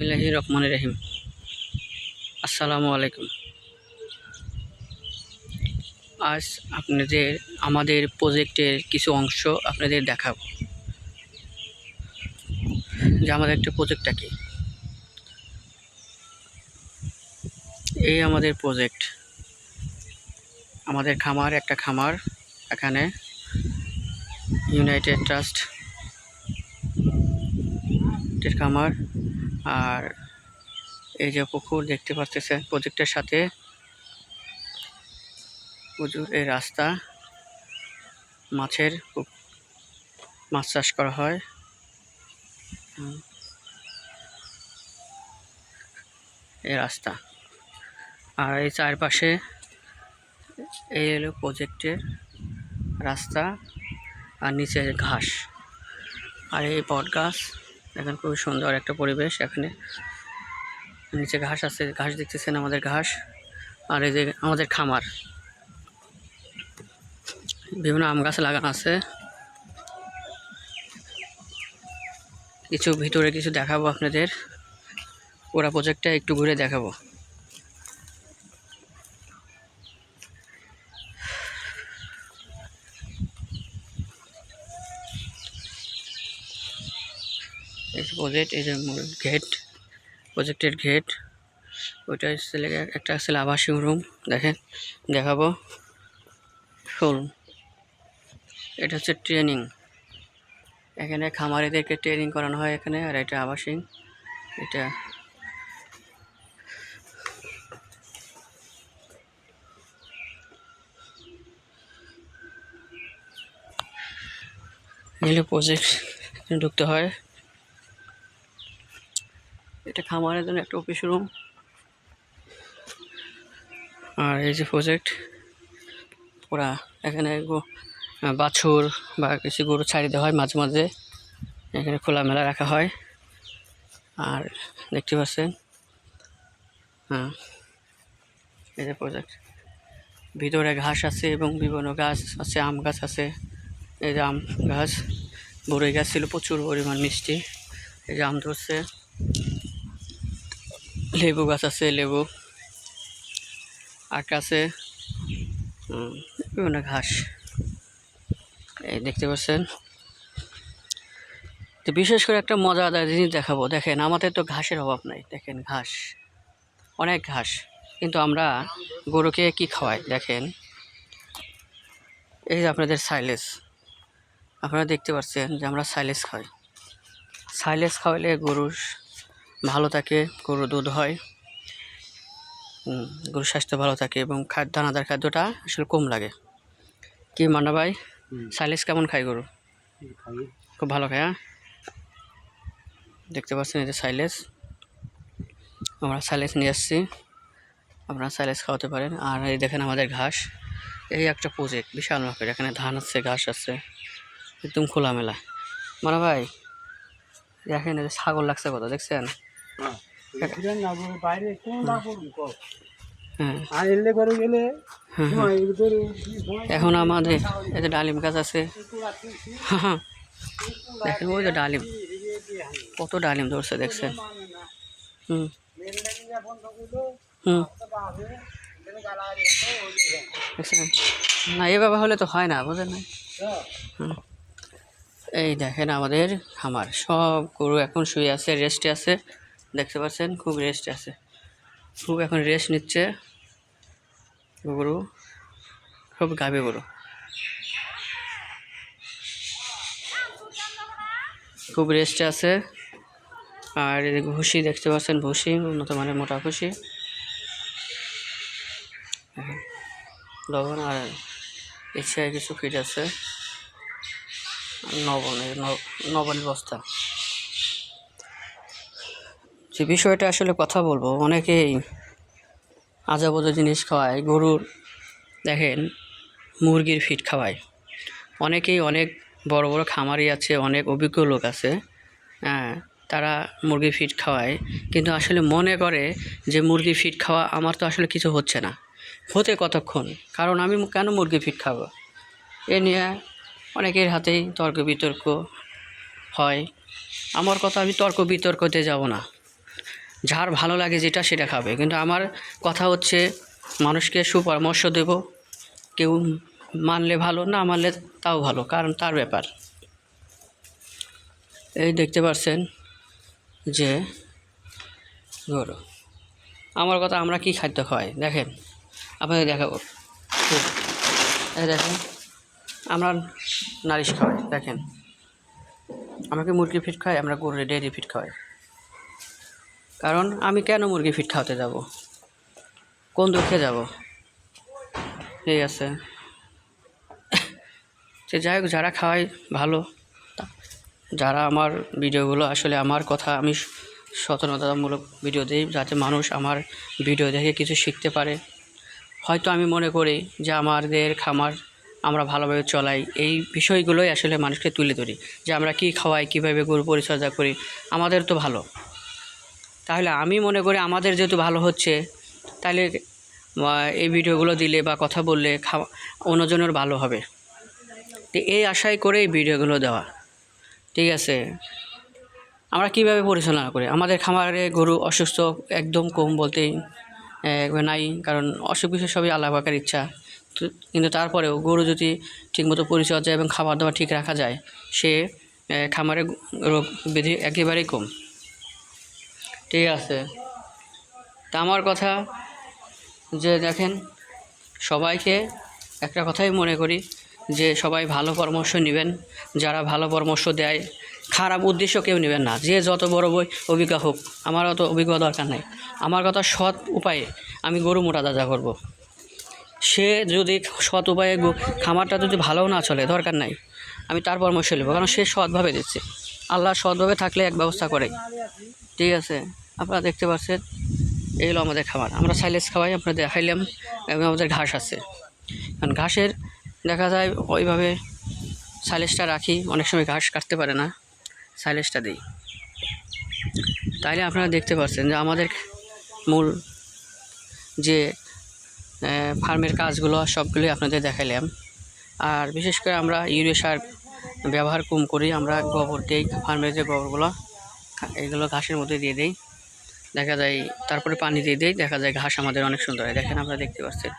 বিসমিল্লাহি রহমান রহিম। আসসালামু আলাইকুম। আজ আপনাদের, আমাদের প্রজেক্টের কিছু অংশ আপনাদের দেখাবো। যে আমাদের একটা প্রজেক্টটা কি? এই আমাদের প্রজেক্ট। আমাদের খামার, একটা খামার, এখানে ইউনাইটেড ট্রাস্ট খামার। আর এই যে পুকুর দেখতে পাচ্ছেন, প্রজেক্টের সাথে প্রচুর এই রাস্তা, মাছের মাছ চাষ করা হয়। এই রাস্তা আর এই চারপাশে এই হলো প্রজেক্টের রাস্তা, আর নিচে ঘাস আর এই বট গাছ দেখেন খুবই সুন্দর একটা পরিবেশ এখানে। নিচে ঘাস আছে, ঘাস দেখতেছেন আমাদের ঘাস। আর এই যে আমাদের খামার। বিভিন্ন আম গাছ লাগানো আছে। কিছু ভিতরে কিছু দেখাবো আপনাদের। ওরা প্রজেক্টটা একটু ঘুরে দেখাবো। এই প্রজেক্ট এই যে মূল গেট প্রজেক্টের গেট ওইটা হচ্ছে একটা আছে আবাসিক রুম দেখেন, দেখাবো। শোরুম এটা হচ্ছে ট্রেনিং এখানে খামারিদেরকে ট্রেনিং করানো হয় এখানে, আর এটা আবাসিক। এটা এগুলো প্রজেক্ট ঢুকতে হয়। এটা খামারের জন্য একটা অফিস রুম আর এই যে প্রজেক্ট ওরা এখানে বাছুর বা কিছু গরু ছাড়ি দেওয়া হয় মাঝে মাঝে। এখানে খোলামেলা রাখা হয়। আর দেখতে পাচ্ছেন হ্যাঁ এই যে প্রজেক্ট ভিতরে ঘাস আছে এবং বিভিন্ন গাছ আছে, আম গাছ আছে। এই যে আম গাছ, বড়ই গাছ ছিল প্রচুর পরিমাণ মিষ্টি। এই যে আম ধরছে। লেবু গাছ আছে, লেবু। আখ আছে। বিভিন্ন ঘাস। এই দেখতে পাচ্ছেন। তো বিশেষ করে একটা মজাদার জিনিস দেখাবো। দেখেন, আমাদের তো ঘাসের অভাব নাই। দেখেন, ঘাস। অনেক ঘাস। কিন্তু আমরা গরুকে কি খাওয়াই? দেখেন। এই যে আপনাদের সাইলেস। আপনারা দেখতে পাচ্ছেন যে আমরা সাইলেস খাই। সাইলেস খাওয়ালে গরুর ভালো থাকে গরুর দুধ হয়। হুম, গরুর স্বাস্থ্য ভালো থাকে এবং খাদ্য দানাদার খাদ্যটা আসলে কম লাগে। কি মান্না ভাই? সাইলেস কেমন খায় গরু? খুব ভালো খায় হ্যাঁ? দেখতে পাচ্ছেন এই যে সাইলেস আমরা সাইলেস নিয়ে আসছি। আপনারা সাইলেস খাওয়াতে পারেন। আর এই দেখেন আমাদের ঘাস। এই একটা প্রজেক্ট বিশাল মাপের। এখানে ধান আছে ঘাস আছে একদম খোলামেলা। মানা ভাই দেখেন এই যে ছাগল লাগছে কত দেখছেন? এখন আমাদের এই যে ডালিম গাছ আছে। হ্যাঁ, দেখেন ওই যে ডালিম। কত ডালিম ধরছে দেখছেন? হুম। হুম। না এভাবে হলে তো হয় না বুঝেন না? হুম। এই দেখেন আমাদের খামার সব গরু এখন শুয়ে আছে রেস্টে আছে। দেখতে পাচ্ছেন, খুব রেস্ট আছে। খুব এখন রেস্ট নিচ্ছে। গরু, খুব গাবে গরু। খুব রেস্টে আছে। আর যে ভুসি দেখতে পাচ্ছেন, ভুসি, উন্নত মানের মোটা ভুসি। লবণ আর এছাড়া কিছু ফিট আছে। আর লবণ এই ন- লবণের বস্তা। যে বিষয়টা আসলে কথা বলব, অনেকেই আজাবজা জিনিস খাওয়ায়, গরুর দেখেন মুরগির ফিট খাওয়ায়। অনেকেই অনেক বড় বড় খামারি আছে, অনেক অভিজ্ঞ লোক আছে হ্যাঁ তারা মুরগির ফিট খাওয়ায়। কিন্তু আসলে মনে করে যে মুরগির ফিট খাওয়া আমার তো আসলে কিছু হচ্ছে না। হতে কতক্ষণ? কারণ আমি কেন মুরগি ফিট খাব? এ নিয়ে অনেকের হাতেই তর্ক বিতর্ক হয়। আমার কথা আমি তর্ক বিতর্কতে যাব না। যার ভালো লাগে যেটা সেটা খাবে। কিন্তু আমার কথা হচ্ছে, মানুষকে সুপরামর্শ দেব। কেউ মানলে ভালো, না মানলে তাও ভালো, কারণ তার ব্যাপার। এই দেখতে পাচ্ছেন যে গরু আমার কথা আমরা কি খাদ্য খাই? দেখেন, আপনাদের দেখাবো। এই দেখেন, আমরা নারিশ খাওয়াই, দেখেন। আমাকে মুরগি ফিট খাই আমরা গরুর ডেয়ারি ফিট খাওয়াই। কারণ আমি কেন মুরগি ফিট খাওয়াতে যাব? কোন দুঃখে যাব? ঠিক আছে। সে যাই হোক, যারা খাওয়াই ভালো। যারা আমার ভিডিওগুলো আসলে আমার কথা আমি সচেতনতামূলক ভিডিও দিই, যাতে মানুষ আমার ভিডিও দেখে কিছু শিখতে পারে। হয়তো আমি মনে করি যে আমাদের খামার আমরা ভালোভাবে চলাই। এই বিষয়গুলোই আসলে মানুষকে তুলে ধরি যে আমরা কী খাওয়াই, কীভাবে গরু পরিচর্যা করি। আমাদের তো ভালো। তাহলে আমি মনে করি আমাদের যেহেতু ভালো হচ্ছে, তাহলে এই ভিডিওগুলো দিলে বা কথা বললে খাওয়া, অন্যজনের ভালো হবে। তো এই আশাই করে এই ভিডিওগুলো দেওয়া। ঠিক আছে? আমরা কীভাবে পরিচালনা করি? আমাদের খামারে গরু অসুস্থ একদম কম বলতেই নাই, কারণ অসুখ বিসুখ সবই আল্লাহ পাকের ইচ্ছা। কিন্তু তারপরেও গরু যদি ঠিকমতো পরিচর্যা এবং খাবার দাবার ঠিক রাখা যায়, সে খামারে রোগ ব্যাধি একেবারেই কম। ঠিক আছে। তা আমার কথা যে দেখেন, সবাইকে একটা কথাই মনে করি যে সবাই ভালো পরামর্শ নেবেন, যারা ভালো পরামর্শ দেয়, খারাপ উদ্দেশ্য কেউ নেবেন না, যে যত বড় বই অভিজ্ঞ হোক, আমার অত অভিজ্ঞ দরকার নেই। আমার কথা সৎ উপায়ে আমি গরু মোটা তাজা করব। সে যদি সৎ উপায়ে খামারটা যদি ভালো না চলে, দরকার নাই, আমি তার পরামর্শ নেব, কারণ সে সৎভাবে দিচ্ছে। আল্লাহ সৎভাবে থাকলে এক ব্যবস্থা করে। ঠিক আছে, আপনারা দেখতে পাচ্ছেন এই হলো আমাদের খাবার। আমরা সাইলেজ খাওয়াই আপনারা দেখাইলাম, এবং আমাদের ঘাস আছে। কারণ ঘাসের দেখা যায়, ওইভাবে সাইলেজটা রাখি, অনেক সময় ঘাস কাটতে পারে না, সাইলেজটা দিই। তাইলে আপনারা দেখতে পাচ্ছেন যে আমাদের মূল যে ফার্মের কাজগুলো সবগুলোই আপনাদের দেখাইলাম। আর বিশেষ করে আমরা ইউরিয়া সার ব্যবহার কম করি, আমরা গোবর দিই, ফার্মের যে গোবরগুলো এগুলো ঘাসের মধ্যে দিয়ে দিই। দেখা যায় তারপরে পানি দিয়ে দিই। দেখা যায় ঘাস আমাদের অনেক সুন্দর হয়। দেখেন আপনারা দেখতে পাচ্ছেন।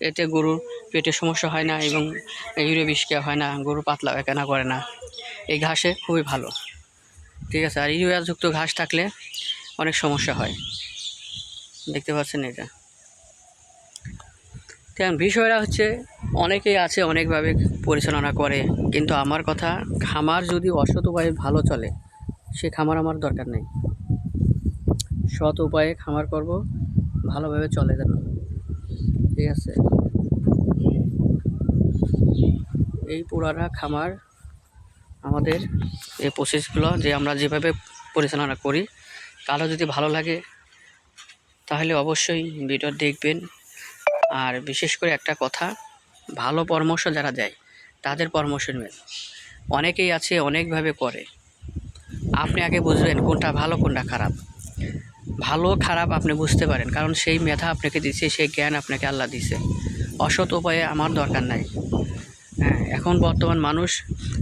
এতে গরুর পেটে সমস্যা হয় না এবং ইউরিয়া বিষ হয় না। গরু পাতলা বেকানা করে না। এই ঘাসে খুবই ভালো। ঠিক আছে? আর ইউরিয়াযুক্ত ঘাস থাকলে অনেক সমস্যা হয়। দেখতে পাচ্ছেন এটা। তেমন বিষয়টা হচ্ছে অনেকেই আছে, অনেকভাবে পরিচালনা করে। কিন্তু আমার কথা, খামার যদি অসৎ উপায়ে ভালো চলে সে খামার আমার দরকার নেই। সৎ উপায়ে খামার করব, ভালোভাবে চলে যেন ঠিক আছে? এই পুরানা খামার আমাদের এই প্রসেসগুলো যে আমরা যেভাবে পরিচালনা করি কারও যদি ভালো লাগে, তাহলে অবশ্যই ভিডিও দেখবেন। আর বিশেষ করে একটা কথা, ভালো পরামর্শ যারা দেয়, তাদের পরামর্শ নেবেন। অনেকেই আছে, অনেকভাবে করে। আপনি আগে বুঝবেন কোনটা ভালো, কোনটা খারাপ। ভালো, খারাপ আপনি বুঝতে পারেন, কারণ সেই মেধা আপনাকে দিছে, সেই জ্ঞান আপনাকে আল্লাহ দিছে। অসৎ উপায়ে আমার দরকার নাই। হ্যাঁ এখন বর্তমান মানুষ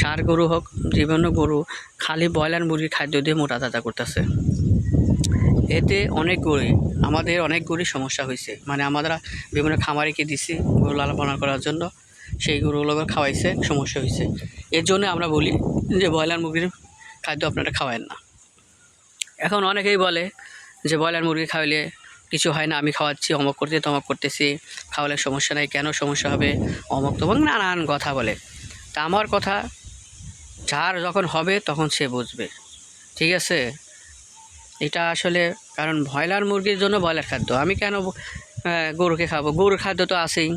সার গরু হোক বিভিন্ন গরু, খালি ব্রয়লার মুরগির খাদ্য দিয়ে মোটা তাজা করতেছে। এতে অনেক গরু, আমাদের অনেক গরুর সমস্যা হয়েছে মানে আমরা বিভিন্ন খামারিকে দিছি গরু লালন করার জন্য, সেই গরুগুলো খাওয়াইছে, সমস্যা হয়েছে এর জন্য আমরা বলি যে ব্রয়লার মুরগির খাদ্য আপনারা খাওয়ায়েন না। এখন অনেকেই বলে যে ব্রয়লার মুরগি খাওয়াইলে কিছু হয় না, আমি খাওয়াচ্ছি, অমক করতে, তমক করতেছি, খাওয়ালে সমস্যা নাই, কেন সমস্যা হবে? অমক তমক নানান কথা বলে। তা আমার কথা, যার যখন হবে তখন সে বুঝবে। ঠিক আছে? এটা আসলে, কারণ ব্রয়লার মুরগির জন্য ব্রয়লার খাদ্য। আমি কেন গরুকে খাব? গরুর খাদ্য তো আছেই।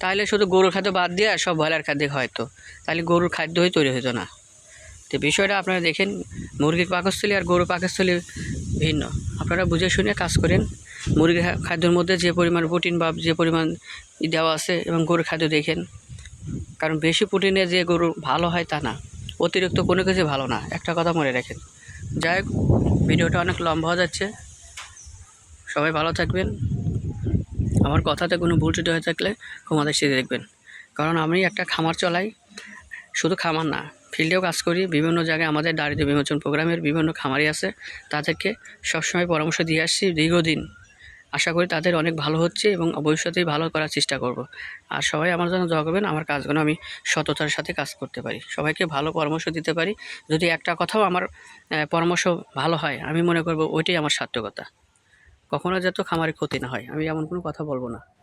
তাহলে শুধু গরুর খাদ্য বাদ দিয়ে সব ব্রয়লার খাদ্য হয়তো। তাহলে গরুর খাদ্যই তৈরি হতো না। তো বিষয়টা আপনারা দেখেন, মুরগির পাকস্থলী আর গরুর পাকস্থলী ভিন্ন। আপনারা বুঝে শুনে কাজ করেন। মুরগির খাদ্যের মধ্যে যে পরিমাণ প্রোটিন বা যে পরিমাণ দেওয়া আছে এবং গরুর খাদ্য দেখেন। কারণ বেশি প্রোটিনে যে গরু ভালো হয় তা না, অতিরিক্ত কোনো কিছু ভালো না। একটা কথা মনে রাখেন। যাই হোক, ভিডিওটা অনেক লম্বা হয়ে যাচ্ছে। সবাই ভালো থাকবেন। আমার কথাতে কোনো ভুল ত্রুটি হয়ে থাকলে ক্ষমা দৃষ্টিতে দেখবেন। কারণ আমি একটা খামার চলাই, শুধু খামার না ফিল্ডেও কাজ করি, বিভিন্ন জায়গায় আমাদের দারিদ্র বিমোচন প্রোগ্রামের বিভিন্ন খামারি আছে, তাদেরকে সবসময় পরামর্শ দিয়ে আসছি দীর্ঘদিন। আশা করি তাদের অনেক ভালো হচ্ছে এবং ভবিষ্যতেই ভালো করার চেষ্টা করব। আর সবাই আমার জন্য দোয়া করবেন, আমার কাজগুলো আমি সততার সাথে কাজ করতে পারি। সবাইকে ভালো পরামর্শ দিতে পারি। যদি একটা কথাও আমার পরামর্শ ভালো হয়, আমি মনে করব ওইটাই আমার সার্থকতা। কখনো যাতে খামারে ক্ষতি না হয়, আমি এমন কোনো কথা বলব না।